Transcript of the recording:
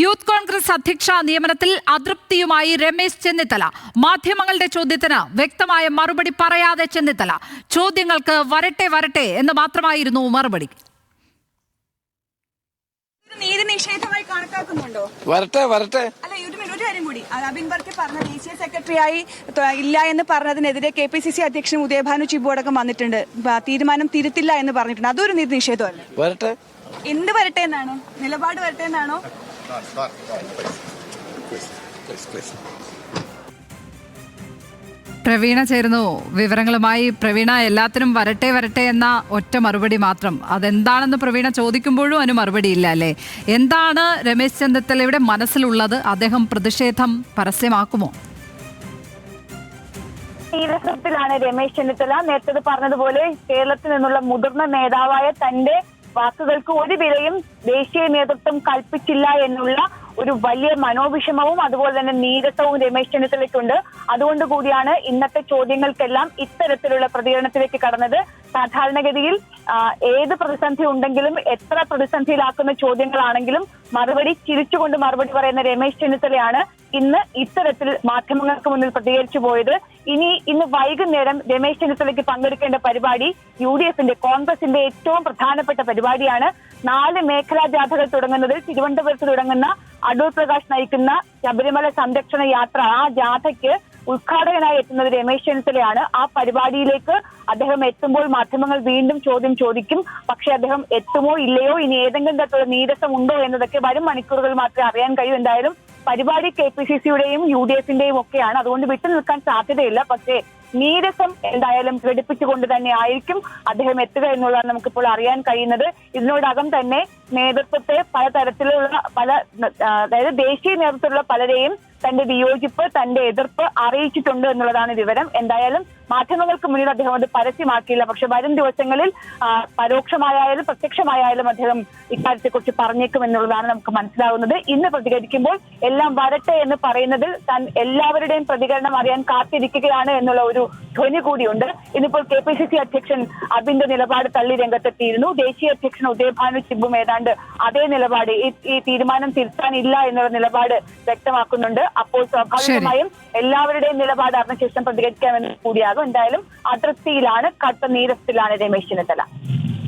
Youth Congress അധ്യക്ഷ നിയമനത്തിൽ അതൃപ്തിയുമായി രമേശ് ചെന്നിത്തല. മാധ്യമങ്ങളുടെ ചോദ്യത്തിന് വ്യക്തമായ മറുപടി പറയാതെ ചെന്നിത്തല. ചോദ്യങ്ങൾക്ക് വരട്ടെ വരട്ടെ എന്ന് മാത്രമായിരുന്നു മറുപടി. വരട്ടെ വരട്ടെ. അല്ല ഒരു ഒരു കാര്യം കൂടി. അത് അബിൻ ബർക്കി പറഞ്ഞ ദേശീയ സെക്രട്ടറിയായി ഇല്ല എന്ന് പറഞ്ഞതിനെതിരെ കെ പി സി സി അധ്യക്ഷൻ ഉദയഭാനു ചിബു അടക്കം വന്നിട്ടുണ്ട്. തീരുമാനം തിരുത്തില്ല എന്ന് പറഞ്ഞിട്ടുണ്ട്. അതൊരു നീതി നിഷേധമല്ലേ? വരട്ടെ. എന്ത് വരട്ടെ എന്നാണോ? നിലപാട് വരട്ടെ എന്നാണോ? പ്രവീണ ചേരുന്നു. വിവരങ്ങളുമായി പ്രവീണ എല്ലാത്തിനും വരട്ടെ വരട്ടെ എന്ന ഒറ്റ മറുപടി മാത്രം. അതെന്താണെന്ന് പ്രവീണ ചോദിക്കുമ്പോഴും അതിന് മറുപടി ഇല്ല അല്ലേ? എന്താണ് രമേശ് ചെന്നിത്തലയുടെ മനസ്സിലുള്ളത്? അദ്ദേഹം പ്രതിഷേധം പരസ്യമാക്കുമോ? നീരസത്തിലാണ് രമേശ് ചെന്നിത്തല നേരത്തെ പറഞ്ഞതുപോലെ കേരളത്തിൽ നിന്നുള്ള മുതിർന്ന നേതാവായ തന്റെ വാക്കുകൾക്ക് ഒരു വിലയും ദേശീയ നേതൃത്വം കൽപ്പിച്ചില്ല എന്നുള്ള ഒരു വലിയ മനോവിഷമവും അതുപോലെ തന്നെ നീരസവും രമേശ് ചെന്നിത്തലയ്ക്കുണ്ട്. അതുകൊണ്ട് കൂടിയാണ് ഇന്നത്തെ ചോദ്യങ്ങൾക്കെല്ലാം ഇത്തരത്തിലുള്ള പ്രതികരണത്തിലേക്ക് കടന്നത്. സാധാരണഗതിയിൽ ഏത് പ്രതിസന്ധി ഉണ്ടെങ്കിലും എത്ര പ്രതിസന്ധിയിലാക്കുന്ന ചോദ്യങ്ങളാണെങ്കിലും മറുപടി ചിരിച്ചുകൊണ്ട് മറുപടി പറയുന്ന രമേശ് ചെന്നിത്തലയാണ് ഇന്ന് ഇത്തരത്തിൽ മാധ്യമങ്ങൾക്ക് മുന്നിൽ പ്രതികരിച്ചു പോയത്. ഇനി ഇന്ന് വൈകുന്നേരം രമേശ് ചെന്നിത്തലയ്ക്ക് പങ്കെടുക്കേണ്ട പരിപാടി യു ഡി എഫിന്റെ കോൺഗ്രസിന്റെ ഏറ്റവും പ്രധാനപ്പെട്ട പരിപാടിയാണ്. നാല് മേഖലാ ജാഥകൾ തുടങ്ങുന്നതിൽ തിരുവനന്തപുരത്ത് തുടങ്ങുന്ന അടൂർ പ്രകാശ് നയിക്കുന്ന ശബരിമല സംരക്ഷണ യാത്ര ആ ജാഥയ്ക്ക് ഉദ്ഘാടകനായി എത്തുന്നത് രമേശ് ചെന്നിത്തലയാണ്. ആ പരിപാടിയിലേക്ക് അദ്ദേഹം എത്തുമ്പോൾ മാധ്യമങ്ങൾ വീണ്ടും ചോദ്യം ചോദിക്കും. പക്ഷെ അദ്ദേഹം എത്തുമോ ഇല്ലയോ? ഇനി ഏതെങ്കിലും തരത്തിലുള്ള നീരസം ഉണ്ടോ എന്നതൊക്കെ വരും മണിക്കൂറുകൾ മാത്രമേ അറിയാൻ കഴിയൂ. എന്തായാലും പരിപാടി കെ പി സി സിയുടെയും യു ഡി എഫിന്റെയും ഒക്കെയാണ്. അതുകൊണ്ട് വിട്ടു നിൽക്കാൻ സാധ്യതയില്ല. പക്ഷേ നീരസം എന്തായാലും ഘടിപ്പിച്ചുകൊണ്ട് തന്നെ ആയിരിക്കും അദ്ദേഹം എത്തുക എന്നുള്ളതാണ് നമുക്കിപ്പോൾ അറിയാൻ കഴിയുന്നത്. ഇതിനോടകം തന്നെ നേതൃത്വത്തെ പലതരത്തിലുള്ള പല അതായത് ദേശീയ നേതൃത്വത്തിലുള്ള പലരെയും തന്റെ വിയോജിപ്പ് തന്റെ എതിർപ്പ് അറിയിച്ചിട്ടുണ്ട് എന്നുള്ളതാണ് വിവരം. എന്തായാലും മാധ്യമങ്ങൾക്ക് മുന്നിൽ അദ്ദേഹം അത് പരസ്യമാക്കിയില്ല. പക്ഷെ വരും ദിവസങ്ങളിൽ പരോക്ഷമായാലും പ്രത്യക്ഷമായാലും അദ്ദേഹം ഇക്കാര്യത്തെക്കുറിച്ച് പറഞ്ഞേക്കും എന്നുള്ളതാണ് നമുക്ക് മനസ്സിലാവുന്നത്. ഇന്ന് പ്രതികരിക്കുമ്പോൾ എല്ലാം വരട്ടെ എന്ന് പറയുന്നതിൽ താൻ എല്ലാവരുടെയും പ്രതികരണം അറിയാൻ കാത്തിരിക്കുകയാണ് എന്നുള്ള ഒരു ധ്വനി കൂടിയുണ്ട് ഇന്നിപ്പോൾ കെ പി സി സി അധ്യക്ഷൻ അബിന്റെ നിലപാട് തള്ളി രംഗത്തെത്തിയിരുന്നു. ദേശീയ അധ്യക്ഷൻ ഉദയഭാനു ചിബും ഏതാണ്ട് അതേ നിലപാട് ഈ തീരുമാനം തിരുത്താനില്ല എന്നുള്ള നിലപാട് വ്യക്തമാക്കുന്നുണ്ട്. അപ്പോൾ സ്വാഭാവികമായും എല്ലാവരുടെയും നിലപാട് അറിഞ്ഞ ശേഷം പ്രതികരിക്കാമെന്ന് കൂടിയാകും. എന്തായാലും അതൃപ്തിയിലാണ് കട്ട നീരസത്തിലാണ് രമേശ് ചെന്നിത്തല.